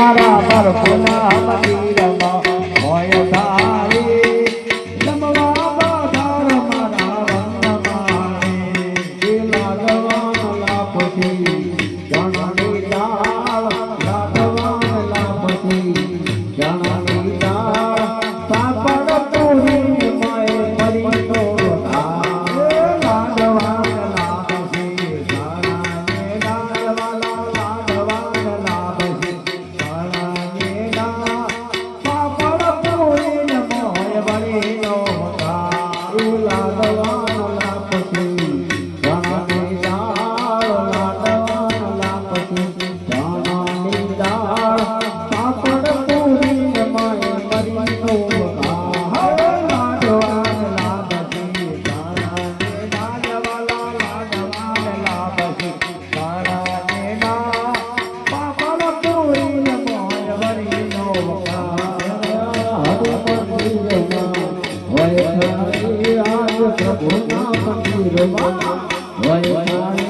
મારા પર મંદિરમાં હોય ભોના પંખી રોવા હોય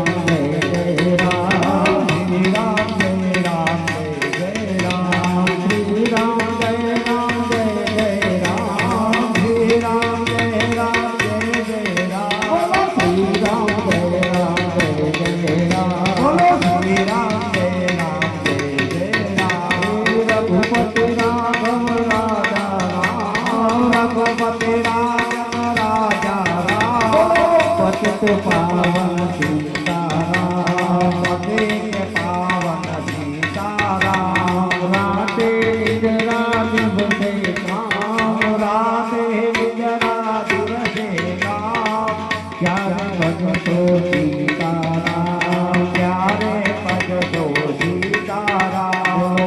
પાવન સીતારામ પતિત પાવન સીતારામ રાતે નિજરા દિવસે કામ રાતે નિજરા દિવસે કામ ક્યારે ભજતો